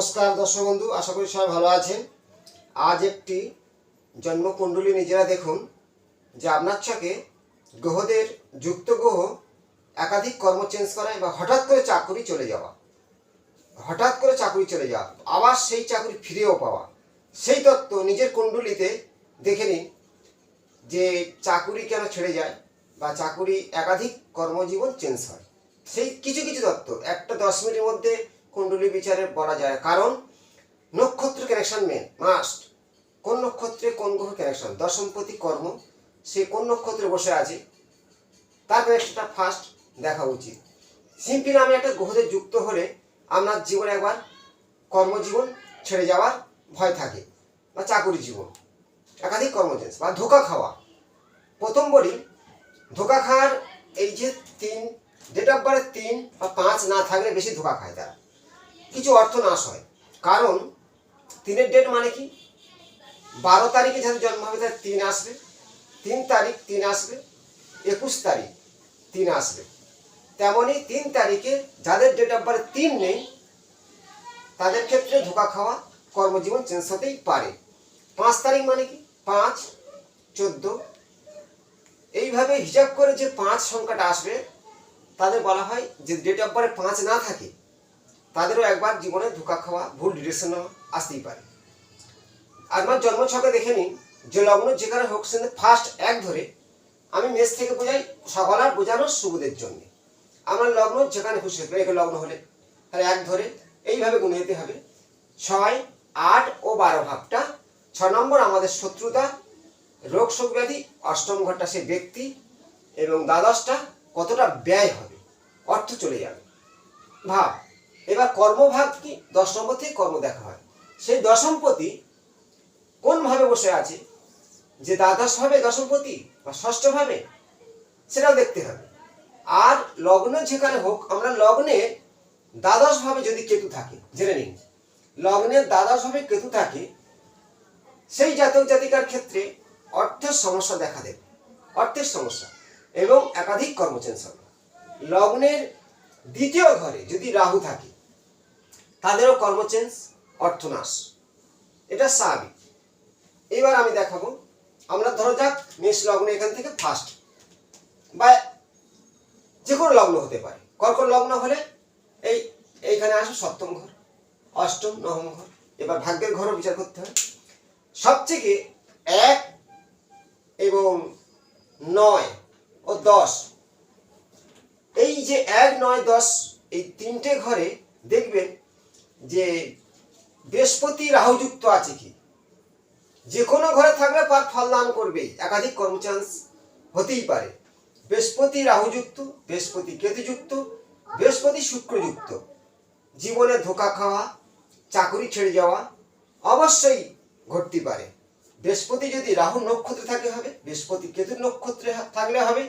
নমস্কার দর্শক বন্ধু, আশা করি সবাই ভালো আছেন। আজ একটি জন্মকুণ্ডলী নিজেরা দেখুন, যে আপনার চোখে গ্রহদের যুক্ত গ্রহ একাধিক কর্ম চেঞ্জ করা বা হঠাৎ করে চাকরি চলে যাওয়া। হঠাৎ করে চাকরি চলে যাওয়া, আবার সেই চাকরি ফিরেও পাওয়া। সেই তত্ত্ব নিজের কুণ্ডলিতে দেখে নিন, যে চাকুরি কেন ছেড়ে যায় বা চাকুরি একাধিক কর্মজীবন চেঞ্জ হয়। সেই কিছু কিছু তত্ত্ব, একটা দশ মিনিটের মধ্যে কুণ্ডলী বিচারে বলা যায়। কারণ নক্ষত্র কানেকশন মেন মাস্ট কোন নক্ষত্রে কোন গ্রহ কানেকশন দশমপতি কর্ম, সে কোন নক্ষত্রে বসে আছে? তার কানেকশনটা ফার্স্ট দেখা উচিত। সিম্পলি আমি একটা গ্রহদের যুক্ত হলে আপনার জীবনে একবার কর্মজীবন ছেড়ে যাওয়ার ভয় থাকে, বা চাকুরি জীবন, একাধিক কর্মজেন্স বা ধোকা খাওয়া। প্রথম বলি, ধোকা খাওয়ার এই যে তিন ডেট অফ বার্থ তিন বা পাঁচ না থাকলে বেশি ধোকা খায় তারা। কিছু অর্থ নাশ হয়। কারণ তিনের ডেট মানে কি? বারো তারিখে যাদের জন্ম হবে তার তিন আসবে। তিন তারিখ, তিন আসবে। একুশ তারিখ, তিন আসবে। তেমনই তিন তারিখে যাদের ডেট অফ বার্থ তিন নেই, তাদের ক্ষেত্রে ধোকা খাওয়া কর্মজীবন চেঞ্জ হতেই পারে। পাঁচ তারিখ মানে কি? পাঁচ, চোদ্দ। এইভাবে হিসাব করে যে পাঁচ সংখ্যাটা আসবে, তাদের বলা হয় যে ডেট অফ বার্থ পাঁচ না থাকে তাদেরও একবার জীবনে ধোকা খাওয়া ভুল ডিরেকশন আসতেই পারে। আমার জন্ম ছকে দেখে নিন, যে লগ্ন যেখানে হোক সে ফার্স্ট এক ধরে আমি মেষ থেকে বোঝাই সকাল আর বোঝানোর সুবোধের জন্য। আমার লগ্ন যেখানে খুশি একে লগ্ন হলে। তাহলে এক ধরে এইভাবে গুনে যেতে হবে। ছয়, আট ও বারো ভাবটা। ছ নম্বর, আমাদের শত্রুতা। রোগ শোক ব্যাধি, অষ্টম ঘরটা সে ব্যক্তি এবং দ্বাদশটা কতটা ব্যয় হবে, অর্থ চলে যাবে। ভাব এবার কর্মভাগ কি? দশ নম্বর কর্ম দেখা হয়। সেই দশমপতি কোন ভাবে বসে আছে? যে দ্বাদশ ভাবে দশমপতি বা ষষ্ঠ ভাবে? সেটাও দেখতে হবে। আর লগ্ন যেখানে হোক, আমরা লগ্নে দ্বাদশ ভাবে যদি কেতু থাকে, জেনে নিন। লগ্নের দ্বাদশ ভাবে কেতু থাকে, সেই জাতক জাতিকার ক্ষেত্রে অর্থের সমস্যা দেখা দেবে অর্থের সমস্যা এবং একাধিক কর্মচেঞ্জ হবে। লগ্নের দ্বিতীয় ঘরে যদি রাহু থাকে, তাদেরও কর্মচেঞ্জ, অর্থনাশ। এটা স্বাভাবিক। এবার আমি দেখাবো, আমরা ধরো যাক, মেষ লগ্ন এখান থেকে ফার্স্ট বা যে কোনো লগ্ন হতে পারে। কর্কট লগ্ন হলে এই, এইখানে আসে সপ্তম ঘর, অষ্টম, নবম ঘর। এবার ভাগ্যের ঘরও বিচার করতে হয় সবথেকে এক এবং নয় ও দশ এই যে এক, নয়, দশ, এই তিনটে ঘরে দেখবেন যে বৃহস্পতি রাহুযুক্ত আছে কি? যে কোনো ঘরে থাকলে পার ফল দান করবে একাধিক কর্মচান্স হতেই পারে। বৃহস্পতি রাহুযুক্ত, বৃহস্পতি কেতুযুক্ত, বৃহস্পতি শুক্রযুক্ত। জীবনে ধোকা খাওয়া, চাকরি ছেড়ে যাওয়া অবশ্যই ঘটতে পারে। বৃহস্পতি যদি রাহু নক্ষত্রে থাকে হবে, বৃহস্পতি কেতুর নক্ষত্রে থাকলে হবে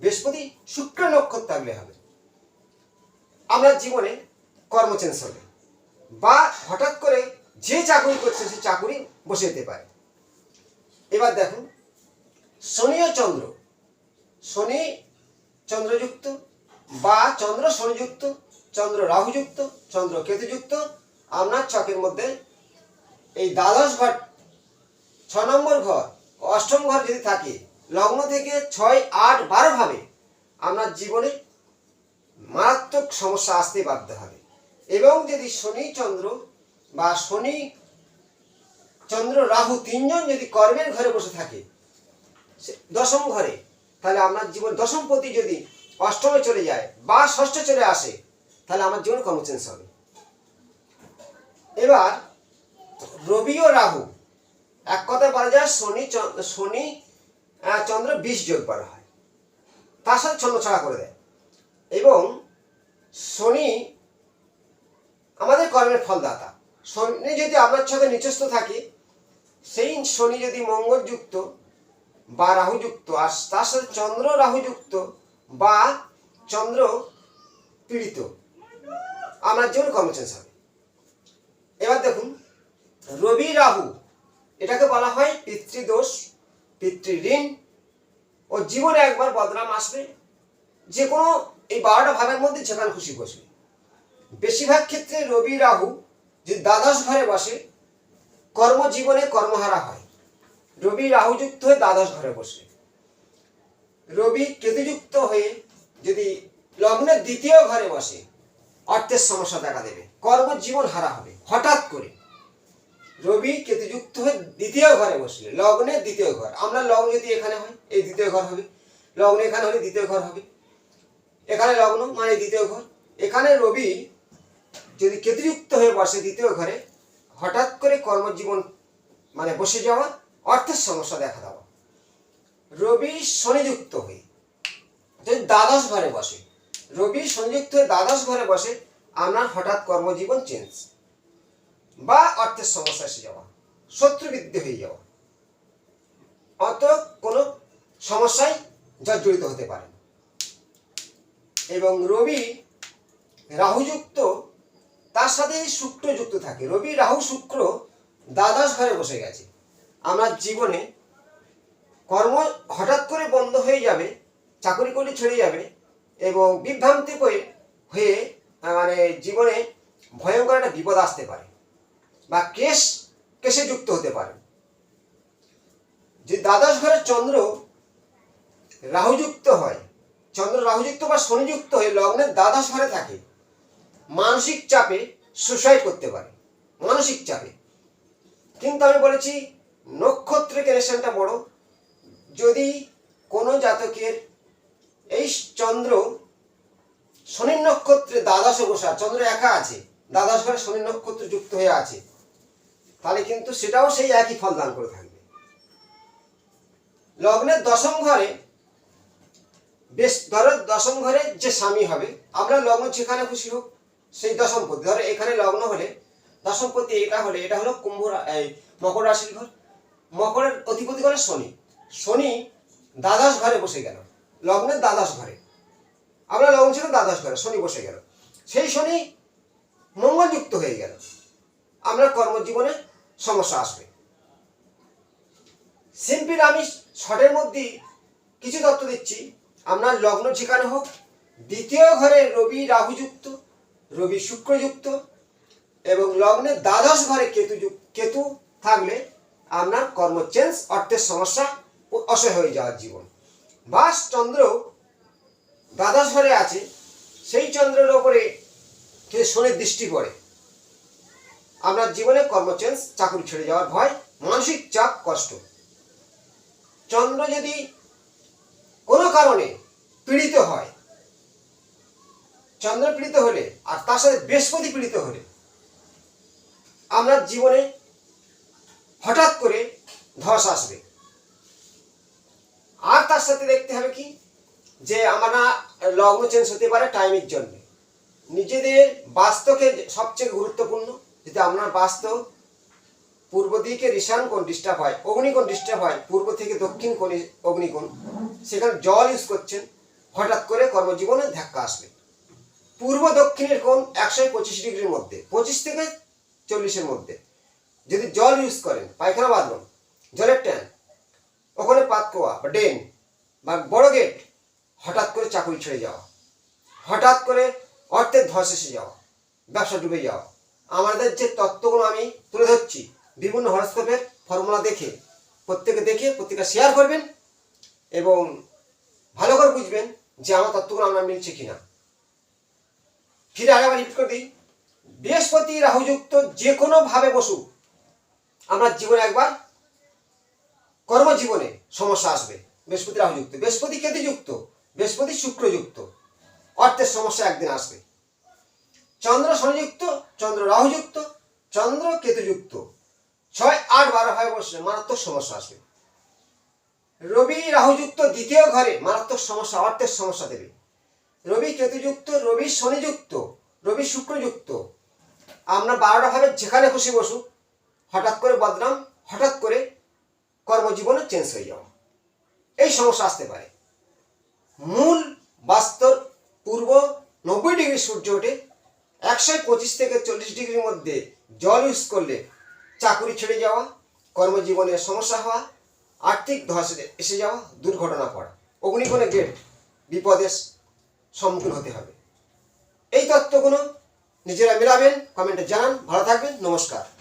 বৃহস্পতি শুক্র নক্ষত্র থাকলে হবে। আমরা জীবনে কর্ম চেঞ্জ হবে বা হঠাৎ করে যে চাকরি করছে সে চাকরি বসে যেতে পারে। এবার দেখুন, শনি ও চন্দ্র। শনি চন্দ্রযুক্ত বা চন্দ্র শনিযুক্ত, চন্দ্র রাহুযুক্ত, চন্দ্র কেতুযুক্ত। আপনার ছকের মধ্যে এই দ্বাদশ ঘর, ছ নম্বর ঘর, অষ্টম ঘর যদি থাকে লগ্ন থেকে ছয়, আট, বারো ভাবে আপনার জীবনে মারাত্মক সমস্যা আসতে বাধ্য হবে। এবং যদি শনি চন্দ্র বা শনি চন্দ্র রাহু তিনজন যদি কর্মের ঘরে বসে থাকে দশম ঘরে, তাহলে আপনার জীবন দশমপতি যদি অষ্টমে চলে যায় বা ষষ্ঠে চলে আসে, তাহলে আমার জীবন কর্মচেঞ্জ হবে। এবার রবি ও রাহু, এক কথায় বলা যায় শনি শনি চন্দ্র বিষ যোগ করা হয়। তার সাথে ছন্ন ছড়া করে দেয়। এবং শনি আমাদের কর্মের ফলদাতা। শনি যদি আপনার সাথে নিচস্থ থাকে, সেই শনি যদি মঙ্গলযুক্ত বা রাহুযুক্ত, আর তার সাথে চন্দ্র রাহুযুক্ত বা চন্দ্র পীড়িত আমরা জীবন কর্মচেঞ্জ হবে। এবার দেখুন, রবি রাহু, এটাকে বলা হয় পিতৃদোষ পিতৃঋণ ও জীবনে একবার বদনাম আসবে যে কোনো এই বারোটা ভাবের মধ্যে যেখানে খুশি বসবে। বেশিরভাগ ক্ষেত্রে রবি রাহু যদি দ্বাদশ ঘরে বসে, কর্মজীবনে কর্মহারা হয়। রবি রাহুযুক্ত হয়ে দ্বাদশ ঘরে বসে। রবি কেতুযুক্ত হয়ে যদি লগ্নের দ্বিতীয় ঘরে বসে, অর্থের সমস্যা দেখা দেবে, কর্মজীবন হারা হবে। হঠাৎ করে রবি কেতুযুক্ত হয়ে দ্বিতীয় ঘরে বসলে, লগ্নে দ্বিতীয় ঘর। আমরা লগ্ন যদি এখানে হয় এই দ্বিতীয় ঘর হবে। লগ্ন এখানে হলে দ্বিতীয় ঘর হবে। এখানে লগ্ন মানে দ্বিতীয় ঘর। এখানে রবি যদি কেতুযুক্ত হয়ে বসে দ্বিতীয় ঘরে, হঠাৎ করে কর্মজীবন মানে বসে যাওয়া, অর্থের সমস্যা দেখা দেওয়া। রবি শনিযুক্ত হয়ে যদি দ্বাদশ ঘরে বসে, রবি সংযুক্ত হয়ে দ্বাদশ ঘরে বসে, আপনার হঠাৎ কর্মজীবন চেঞ্জ বা অর্থের সমস্যা এসে যাওয়া শত্রু বৃদ্ধি হয়ে যাওয়া। অত কোনো সমস্যায় জর্জরিত হতে পারে এবং রবি রাহুযুক্ত, তার সাথে শুক্র যুক্ত থাকে। রবি, রাহু, শুক্র দ্বাদশ ঘরে বসে গেছে। আমার জীবনে কর্ম হঠাৎ করে বন্ধ হয়ে যাবে, চাকরি করলে ছেড়ে যাবে এবং বিভ্রান্তি হয়ে মানে জীবনে ভয়ঙ্কর একটা বিপদ আসতে পারে। বা কেশ কেশে যুক্ত হতে পারে। যে দ্বাদশ ঘরে চন্দ্র রাহুযুক্ত হয়, চন্দ্র রাহুযুক্ত বা শনিযুক্ত হয়ে লগ্নের দ্বাদশ ঘরে থাকে, মানসিক চাপে সুসাইড করতে পারে, মানসিক চাপে। কিন্তু আমি বলেছি, নক্ষত্রের কানেকশনটা বড়। যদি কোনো জাতকের এই চন্দ্র শনির নক্ষত্রে দ্বাদশে বসা চন্দ্র একা আছে, দ্বাদশ ঘরে শনি নক্ষত্র যুক্ত হয়ে আছে তাহলে কিন্তু সেটাও সেই একই ফল দান করে থাকবে। লগ্নের দশম ঘরে, বেশ ধরো দশম ঘরে যে স্বামী হবে, আমরা লগ্ন যেখানে খুশি হোক, সেই দশম পতি। ধরো এখানে লগ্ন হলে, দশম পতি এটা হলে, এটা হলো কুম্ভ মকর রাশির ঘর। মকরের অধিপতি হলো শনি। শনি দ্বাদশ ঘরে বসে গেল। লগ্নের দ্বাদশ ঘরে। আমরা লগ্ন ছিল দ্বাদশ ঘরে, শনি বসে গেল। সেই শনি মঙ্গলযুক্ত হয়ে গেল। আমরা কর্মজীবনে সমস্যা আসবে। সিম্পল আমি শর্টের মধ্যে কিছু তথ্য দিচ্ছি। আপনার লগ্ন যেখানে হোক, দ্বিতীয় ঘরে রবি রাহুযুক্ত, রবি শুক্রযুক্ত এবং লগ্নে দ্বাদশ ঘরে কেতু কেতু থাকলে আপনার কর্ম চেঞ্জ অর্থের সমস্যা অসহ্য হয়ে যাওয়ার জীবন। বাস চন্দ্র দ্বাদশ ঘরে আছে, সেই চন্দ্রের ওপরে কে শনির দৃষ্টি পড়ে। আপনার জীবনে কর্ম চেঞ্জ চাকরি ছেড়ে যাওয়ার ভয়, মানসিক চাপ, কষ্ট। চন্দ্র যদি কোনো কারণে পীড়িত হয়, চন্দ্র পীড়িত হলে আর তার সাথে বৃহস্পতি পীড়িত হলে আপনার জীবনে হঠাৎ করে ধস আসবে। আর তার সাথে দেখতে হবে কি? যে আমরা লগ্ন চেঞ্জ হতে পারে টাইমের জন্য। নিজেদের বাস্তকে সবচেয়ে গুরুত্বপূর্ণ। যদি আপনার বাস্ত পূর্ব দিকে ঋষান কোণ ডিস্টার্ব হয়, অগ্নিকোণ ডিস্টার্ব হয়, পূর্ব থেকে দক্ষিণ কোণে অগ্নিকোণ, সেখানে জল ইউজ করছেন, হঠাৎ করে কর্মজীবনে ধাক্কা আসবে। পূর্ব দক্ষিণের কোণ একশো পঁচিশ ডিগ্রির মধ্যে, পঁচিশ থেকে চল্লিশের মধ্যে। যদি জল ইউজ করেন, পায়খানা বাথরুম, জলের ট্যাঙ্ক ওখানে পাতকোয়া বা ডেন বা বড় গেট হঠাৎ করে চাকরি ছেড়ে যাওয়া, হঠাৎ করে অর্থের ধস এসে যাওয়া, ব্যবসা ডুবে যাওয়া আমাদের যে তত্ত্বগুলো আমি তুলে ধরছি, বিভিন্ন হরস্কোপের ফর্মুলা দেখে, প্রত্যেকে দেখে প্রত্যেকে শেয়ার করবেন এবং ভালো করে বুঝবেন যে আমার তত্ত্বগুলো আমরা মিলছে কিনা। ফিরে আরেকবার রিপিট করে দিই। বৃহস্পতি রাহুযুক্ত যে কোনোভাবে বসুক আমার জীবনে একবার কর্মজীবনে সমস্যা আসবে। বৃহস্পতি রাহুযুক্ত। বৃহস্পতি কেতুযুক্ত, বৃহস্পতি শুক্রযুক্ত। অর্থের সমস্যা একদিন আসবে। চন্দ্র শনিযুক্ত চন্দ্র রাহুযুক্ত, চন্দ্র কেতুযুক্ত। ছয় আট বারো হয় বসলে মারাত্মক সমস্যা আসবে রবি রাহুযুক্ত দ্বিতীয় ঘরে, মারাত্মক সমস্যা, অর্থের সমস্যা দেবে। রবি কেতুযুক্ত, রবি শনিযুক্ত, রবি শুক্রযুক্ত। আমরা বারোটা ভাবে যেখানে খুশি বসুক হঠাৎ করে বদনাম, হঠাৎ করে কর্মজীবনে চেঞ্জ হয়ে যাওয়া। এই সমস্যা আসতে পারে। মূল বাস্তর পূর্ব নব্বই ডিগ্রি সূর্য ওঠে একশো পঁচিশ থেকে চল্লিশ ডিগ্রির মধ্যে জল ইউজ করলে চাকুরি ছেড়ে যাওয়া কর্মজীবনের সমস্যা হওয়া, আর্থিক ধস এসে যাওয়া, দুর্ঘটনা পড়া। অগ্নিকোণে গেট বিপদের সম্মুখীন হতে হবে। এই তত্ত্বগুলো নিজেরা মিলাবেন কমেন্টে জানান। ভালো থাকবেন, নমস্কার।